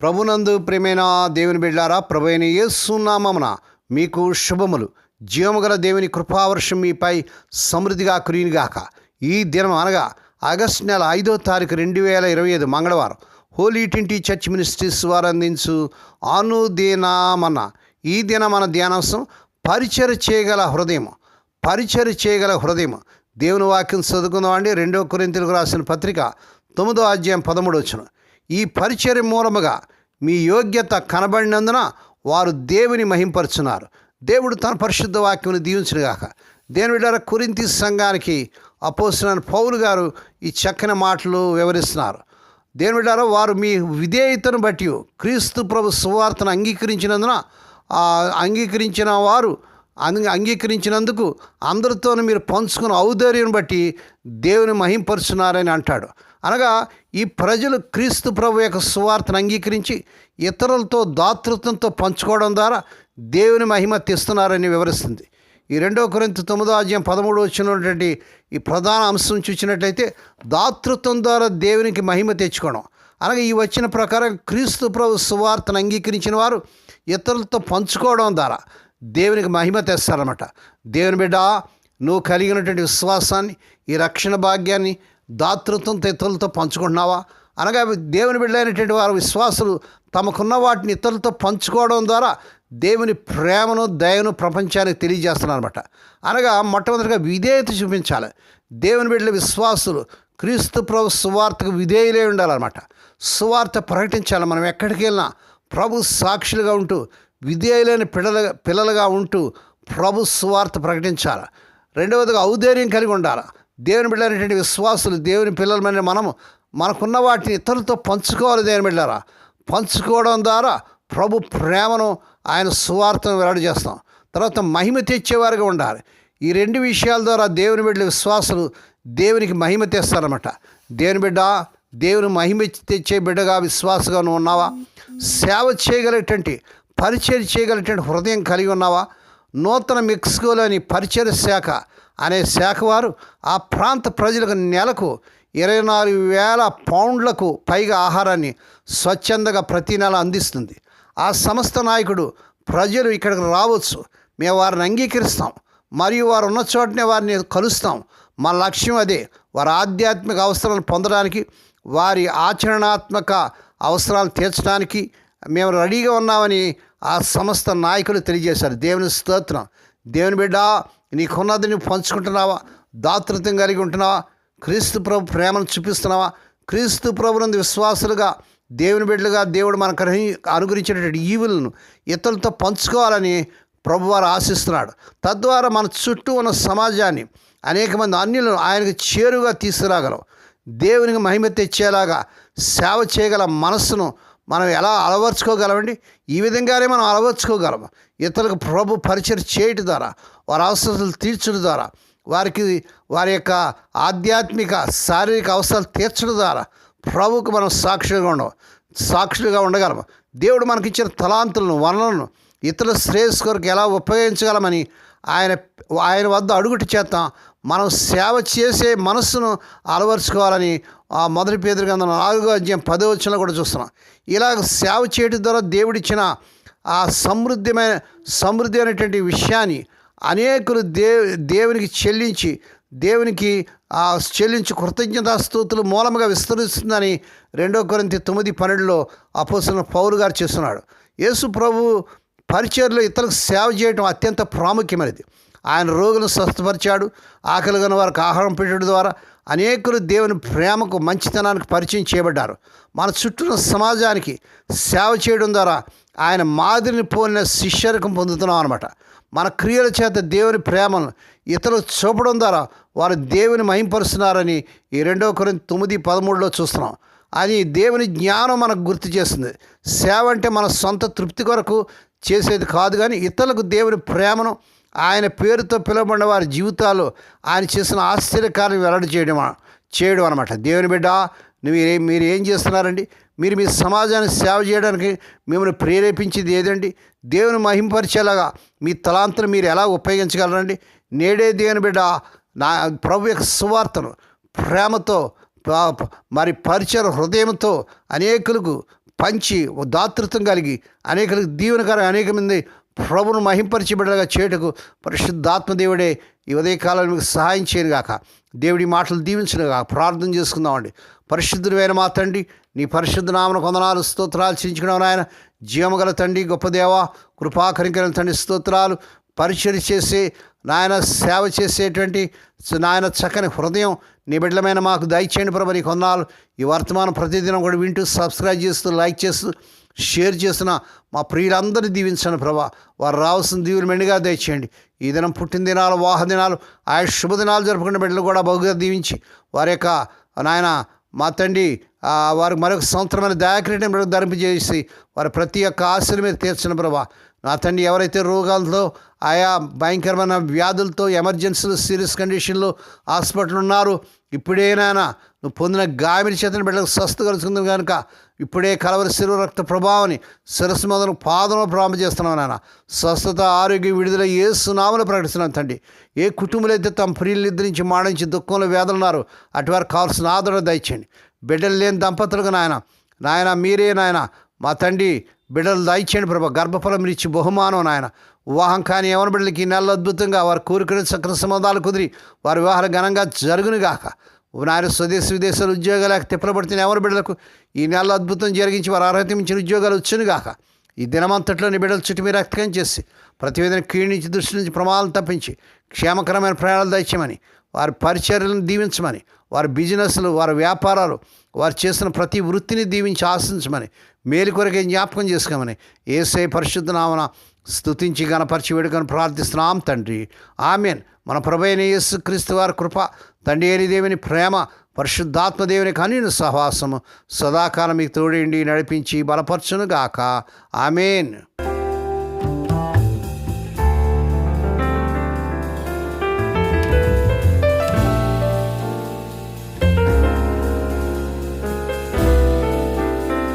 ప్రభునందు ప్రేమైన దేవుని బిడ్డారా ప్రభు అయిన యేసునామమున మీకు శుభములు. జీవముగల దేవుని కృపావర్షం మీపై సమృద్ధిగా కురియునిగాక. ఈ దినం అనగా ఆగస్టు నెల ఐదో తారీఖు రెండు వేల ఇరవై ఐదు మంగళవారం హోలీ ట్వంటీ చర్చ్ మినిస్ట్రీస్ వారు అందించు అనుదినామన్న ఈ దిన మన ధ్యానాంశం పరిచయ చేయగల హృదయం పరిచయ చేయగల హృదయం దేవుని వాక్యం చదువుకుందామండి. రెండో కొరింతలకు రాసిన పత్రిక తొమ్మిదో అధ్యాయం పదమూడు వచ్చిన ఈ పరిచర్య మూలముగా మీ యోగ్యత కనబడినందున వారు దేవుని మహింపరుచున్నారు. దేవుడు తన పరిశుద్ధ వాక్యమును దీవించినగాక. దేని బిడ్డారా కురింతి సంఘానికి అపోసిన పౌలు గారు ఈ చక్కని మాటలు వివరిస్తున్నారు. దేని బిడ్డారా వారు మీ విధేయతను బట్టి క్రీస్తు ప్రభు సువార్తను అంగీకరించినందున అంగీకరించిన వారు అంగీకరించినందుకు అందరితోనూ మీరు పంచుకున్న ఔదార్యం బట్టి దేవుని మహింపరుచున్నారని అంటాడు. అనగా ఈ ప్రజలు క్రీస్తు ప్రభు యొక్క సువార్తను అంగీకరించి ఇతరులతో దాతృత్వంతో పంచుకోవడం ద్వారా దేవుని మహిమ తెస్తున్నారని వివరిస్తుంది. ఈ రెండో కొరింత తొమ్మిదో అధ్యాయం పదమూడు వచ్చినటువంటి ఈ ప్రధాన అంశం చూసినట్లయితే దాతృత్వం ద్వారా దేవునికి మహిమ తెచ్చుకోవడం. అనగా ఈ వచ్చిన ప్రకారం క్రీస్తు ప్రభు సువార్తను అంగీకరించిన వారు ఇతరులతో పంచుకోవడం ద్వారా దేవునికి మహిమ తెస్తారన్నమాట. దేవుని బిడ్డ నువ్వు కలిగినటువంటి విశ్వాసాన్ని ఈ రక్షణ భాగ్యాన్ని దాతృత్వంతో ఇతరులతో పంచుకుంటున్నావా? అనగా దేవుని బిడ్డలైనటువంటి వారు విశ్వాసులు తమకున్న వాటిని ఇతరులతో పంచుకోవడం ద్వారా దేవుని ప్రేమను దయను ప్రపంచానికి తెలియజేస్తున్నారనమాట అనగా మొట్టమొదటిగా విధేయత చూపించాలి. దేవుని బిడ్డల విశ్వాసులు క్రీస్తు ప్రభు సువార్తకు విధేయులే ఉండాలన్నమాట. సువార్త ప్రకటించాలి. మనం ఎక్కడికి వెళ్ళినా ప్రభు సాక్షులుగా ఉంటూ విధేయులైన పిల్లల పిల్లలుగా ఉంటూ ప్రభు సువార్త ప్రకటించాలి. రెండవదిగా ఔదార్యం కలిగి ఉండాలి. దేవుని బిడ్డలైనటువంటి విశ్వాసులు దేవుని పిల్లలమైన మనము మనకున్న వాటిని ఇతరులతో పంచుకోవాలి దేవుని బిడ్డారా పంచుకోవడం ద్వారా ప్రభు ప్రేమను ఆయన సువార్తను వెల్లడి చేస్తాం. తర్వాత మహిమ తెచ్చేవారుగా ఉండాలి. ఈ రెండు విషయాల ద్వారా దేవుని బిడ్డల విశ్వాసులు దేవునికి మహిమ తెస్తారన్నమాట. దేవుని బిడ్డ దేవుని మహిమ తెచ్చే బిడ్డగా విశ్వాసగా నువ్వు ఉన్నావా? సేవ చేయగలిగేటువంటి పరిచయం చేయగలిగేటువంటి హృదయం కలిగి ఉన్నావా? నూతన మెక్సికోలోని పరిచయ శాఖ అనే శాఖ వారు ఆ ప్రాంత ప్రజలకు నెలకు ఇరవై నాలుగు వేల పౌండ్లకు పైగా ఆహారాన్ని స్వచ్ఛందంగా ప్రతి నెల అందిస్తుంది. ఆ సంస్థ నాయకుడు ప్రజలు ఇక్కడికి రావచ్చు. మేము వారిని అంగీకరిస్తాం. మరియు వారు ఉన్న చోటనే వారిని కలుస్తాం. మా లక్ష్యం అదే. వారి ఆధ్యాత్మిక అవసరాలను పొందడానికి వారి ఆచరణాత్మక అవసరాలు తీర్చడానికి మేము రెడీగా ఉన్నామని ఆ సంస్థ నాయకులు తెలియజేశారు. దేవుని స్తోత్రం. దేవుని బిడ్డ నీకున్నది నువ్వు పంచుకుంటున్నావా? దాతృత్వం కలిగి ఉంటున్నావా? క్రీస్తు ప్రభు ప్రేమను చూపిస్తున్నావా? క్రీస్తు ప్రభునందు విశ్వాసులుగా దేవుని బిడ్డలుగా దేవుడు మనకు అనుగ్రహి- అనుగ్రహించినటువంటి ఈవులను ఇతరులతో పంచుకోవాలని ప్రభువారు ఆశిస్తున్నాడు. తద్వారా మన చుట్టూ ఉన్న సమాజాన్ని అనేక మంది అన్యులను ఆయనకు చేరుగా తీసుకురాగలం దేవునికి మహిమ తెచ్చేలాగా సేవ చేయగల మనస్సును మనం ఎలా అలవర్చుకోగలమండి? ఈ విధంగానే మనం అలవర్చుకోగలము. ఇతరులకు ప్రభు పరిచయం చేయటం ద్వారా వారి అవసరాలు తీర్చడం ద్వారా వారికి వారి యొక్క ఆధ్యాత్మిక శారీరక అవసరాలు తీర్చడం ద్వారా ప్రభుకు మనం సాక్షులుగా ఉండవు సాక్షులుగా ఉండగలం దేవుడు మనకిచ్చిన తలాంతులను వనరులను ఇతరుల శ్రేయస్ కొరకు ఎలా ఉపయోగించగలమని ఆయన ఆయన వద్ద అడుగుటి చేత మనం సేవ చేసే మనస్సును అలవరుచుకోవాలని ఆ మొదటి పేదరి గ్రంథం నాలుగో అధ్యాయం పదో వచ్చిన కూడా చూస్తున్నాం. ఇలా సేవ చేయడం ద్వారా దేవుడిచ్చిన ఆ సమృద్ధిమైన సమృద్ధి అనేటువంటి విషయాన్ని అనేకులు దే దేవునికి చెల్లించి దేవునికి ఆ చెల్లించి కృతజ్ఞతాస్తుతులు మూలముగా విస్తరిస్తుందని రెండో కొరింత తొమ్మిది పన్నెండులో అపోసిన పౌరు గారు చేస్తున్నాడు. యేసు ప్రభు పరిచయలో ఇతరులకు సేవ చేయడం అత్యంత ప్రాముఖ్యమైనది. ఆయన రోగులను స్వస్థపరిచాడు. ఆకలిగిన వారికి ఆహారం పెట్టడం ద్వారా అనేకులు దేవుని ప్రేమకు మంచితనానికి పరిచయం చేయబడ్డారు. మన చుట్టూ ఉన్న సమాజానికి సేవ చేయడం ద్వారా ఆయన మాదిరిని పోలిన శిష్యరికం పొందుతున్నాం అనమాట మన క్రియల చేత దేవుని ప్రేమను ఇతరులు చూపడం ద్వారా వారు దేవుని మహింపరుస్తున్నారని ఈ రెండో కొరింత తొమ్మిది పదమూడులో చూస్తున్నాం. అది దేవుని జ్ఞానం మనకు గుర్తు చేస్తుంది. సేవ అంటే మన సొంత తృప్తి కొరకు చేసేది కాదు కానీ ఇతరులకు దేవుని ప్రేమను ఆయన పేరుతో పిలువబడిన వారి జీవితాలు ఆయన చేసిన ఆశ్చర్యకార్యం వెల్లడి చేయడం చేయడం అనమాట దేవుని బిడ్డ మీరు మీరు ఏం చేస్తున్నారండి? మీరు మీ సమాజాన్ని సేవ చేయడానికి మిమ్మల్ని ప్రేరేపించింది ఏదండి? దేవుని మహింపరిచేలాగా మీ తలాంతను మీరు ఎలా ఉపయోగించగలరండి? నేడే దేవుని బిడ్డ నా ప్రభు యొక్క సువార్తను ప్రేమతో మరి పరిచయ హృదయంతో అనేకులకు పంచి దాతృత్వం కలిగి అనేకులకు దీవెనకరం అనేక మంది ప్రభును మహింపరిచి బిడ్డలుగా చేయుటకు పరిశుద్ధాత్మదేవుడే ఈ మీకు సహాయం చేయను గాక. దేవుడి మాటలు దీవించను గాక. ప్రార్థన చేసుకుందామండి. పరిశుద్ధుడైన మా తండ్రి నీ పరిశుద్ధ నామన కొందనాలు స్తోత్రాలు చించుకున్నావు నాయన. జీవమగల తండ్రి గొప్ప దేవ కృపాకరింకరణ తండ్రి స్తోత్రాలు పరిచయం చేసే నాయన సేవ చేసేటువంటి నాయన చక్కని హృదయం నీ బిడ్డలమైన మాకు దయచేయండి ప్రభు. నీ కొందాలు ఈ వర్తమానం ప్రతిదినం కూడా వింటూ సబ్స్క్రైబ్ చేస్తూ లైక్ చేస్తూ షేర్ చేస్తున్న మా ప్రియులందరినీ దీవించండి ప్రభా. వారు రావాల్సిన దీవులు మెండుగా దయచేయండి. ఈ దినం పుట్టినదినాలు వాహనదినాలు ఆయా శుభదినాలు జరుపుకునే బిడ్డలు కూడా బహుగా దీవించి వారి యొక్క నాయన మా తండ్రి వారికి మరొక సంవత్సరమైన దయాక్రీటం ధరింపజేసి వారి ప్రతి ఒక్క ఆశల మీద తీర్చిన ప్రభా. నా తండ్రి ఎవరైతే రోగాలతో ఆయా భయంకరమైన వ్యాధులతో ఎమర్జెన్సీలు సీరియస్ కండిషన్లు హాస్పిటల్ ఉన్నారు ఇప్పుడేనాయనా నువ్వు పొందిన గామిని చేతని బిడ్డలకు స్వస్థ కలుసుకుంది కనుక ఇప్పుడే కలవరి శిలువ రక్త ప్రభావాన్ని శిరస్సు మొదలు పాదంలో ప్రారంభ చేస్తున్నావు నాన్న స్వస్థత ఆరోగ్య విడుదల ఏ సునామలు ప్రకటిస్తున్నాను తండ్రి. ఏ కుటుంబాలు అయితే తమ ప్రియులు నుంచి మాడించి దుఃఖంలో వేదలున్నారు అటువారు కావాల్సిన ఆదరణ దయచేయండి. బిడ్డలు లేని దంపతులకు నాయన నాయన మీరే నాయన మా తండ్రి బిడ్డలు దయచేయండి ప్రభా. గర్భఫలం ఇచ్చి బహుమానం నాయన. వివాహం కానీ ఎవరి బిడ్డలకి ఈ నెలలో అద్భుతంగా వారు కోరికలు చక్కని సంబంధాలు కుదిరి. వారి వివాహాలు ఘనంగా జరుగును గాక. నాయన స్వదేశ విదేశాలు ఉద్యోగాలకు తిప్పలబడుతున్న ఎవరి బిడ్డలకు ఈ నెలలో అద్భుతం జరిగించి వారు అర్హత మించిన ఉద్యోగాలు వచ్చునుగాక ఈ దినమంతట్లోని బిడ్డలు బిడ్డల చుట్టూ మీరు రక్తం చేసి ప్రతివేదన క్షీణించి దృష్టి నుంచి ప్రమాదాలు తప్పించి క్షేమకరమైన ప్రయాణాలు దయచేయమని వారి పరిచర్యలను దీవించమని వారి బిజినెస్లు వారి వ్యాపారాలు వారు చేసిన ప్రతి వృత్తిని దీవించి ఆశించమని మేలు కొరకే జ్ఞాపకం చేసుకోమని ఏసై పరిశుద్ధ నామన స్తుతించి గణపరిచి వేడుకొని ప్రార్థిస్తున్నాం తండ్రి. ఆమెన్. మన ప్రభైన యేసు క్రీస్తు వారి కృప తండ్రి అని దేవుని ప్రేమ పరిశుద్ధాత్మ దేవుని కనీన సహవాసము సదాకాలం మీకు తోడేండి నడిపించి బలపరచునుగాక. ఆమెన్.